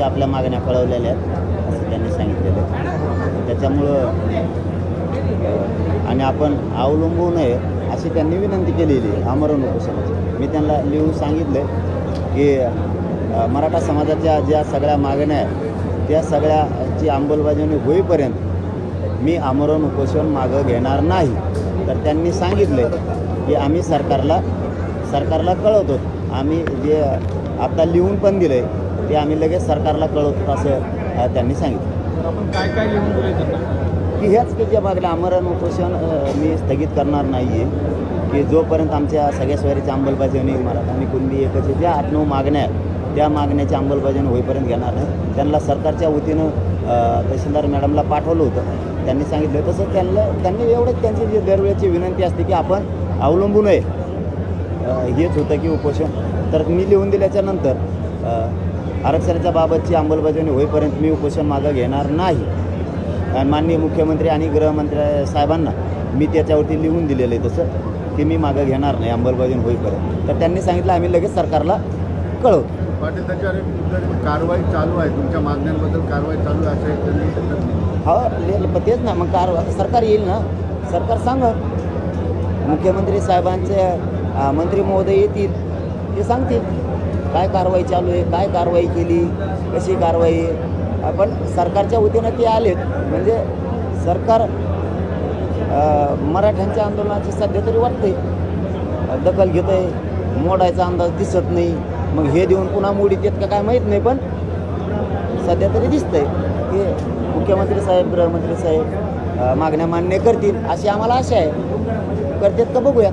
ती आपल्या मागण्या कळवलेल्या आहेत असं त्यांनी सांगितलेलं आहे. त्याच्यामुळं आणि आपण अवलंबू नये अशी त्यांनी विनंती केलेली आमरण उपोषणाची मी त्यांना लिहून सांगितलं की मराठा समाजाच्या ज्या सगळ्या मागण्या आहेत त्या सगळ्याची अंमलबजावणी होईपर्यंत मी आमरण उपोषण मागं घेणार नाही. तर त्यांनी सांगितलं की आम्ही सरकारला सरकारला कळवतो आम्ही जे आता लिहून पण दिलं आहे ते आम्ही लगेच सरकारला कळवतो असं त्यांनी सांगितलं. तर आपण काय काय लिहून दिले त्यांना? की ह्याच की ज्या मागल्या आमरण उपोषण मी स्थगित करणार नाही आहे की जोपर्यंत आमच्या सगळ्या स्वारीची अंमलबजावणी मराठा आणि कुणबी एकच ज्या आठ नऊ मागण्या आहेत त्या मागण्याची अंमलबजावणी होईपर्यंत घेणार नाही. त्यांना सरकारच्या वतीनं तहसीलदार मॅडमला पाठवलं होतं. त्यांनी सांगितलं तसं त्यांना त्यांनी एवढंच त्यांची जी दरवेळेची विनंती असते की आपण अवलंबू नये हेच होतं की उपोषण. तर मी लिहून दिल्याच्या नंतर अ, आरक्षणाच्या बाबतची अंमलबजावणी होईपर्यंत मी उपोषण मागं घेणार नाही. आणि माननीय मुख्यमंत्री आणि गृहमंत्री साहेबांना मी त्याच्यावरती लिहून दिलेलं आहे तसं की मी मागं घेणार नाही अंमलबजावणी होईपर्यंत. तर त्यांनी सांगितलं आम्ही लगेच सरकारला कळवतो. पाटील त्याच्यावर एक कारवाई चालू आहे. तुमच्या मागण्यांबद्दल कारवाई चालू आहे असं एक त्यांनी सांगितलं. हो तेच ना मग कार आता सरकार येईल ना? सरकार सांगत मुख्यमंत्री साहेबांचे मंत्री महोदय येतील ते सांगतील. काय कारवाई चालू आहे काय कारवाई केली कशी कारवाई पण आपण सरकारच्या वतीनं ते आलेत. म्हणजे सरकार मराठ्यांच्या आंदोलनाची सध्या तरी वाटते दखल घेत आहे मोडायचा अंदाज दिसत नाही. मग हे देऊन पुन्हा मोडीत येत का काय माहीत नाही पण सध्या तरी दिसतंय. की मुख्यमंत्री साहेब गृहमंत्री साहेब मागण्या मान्य करतील अशी आम्हाला आशा आहे. करतात का बघूया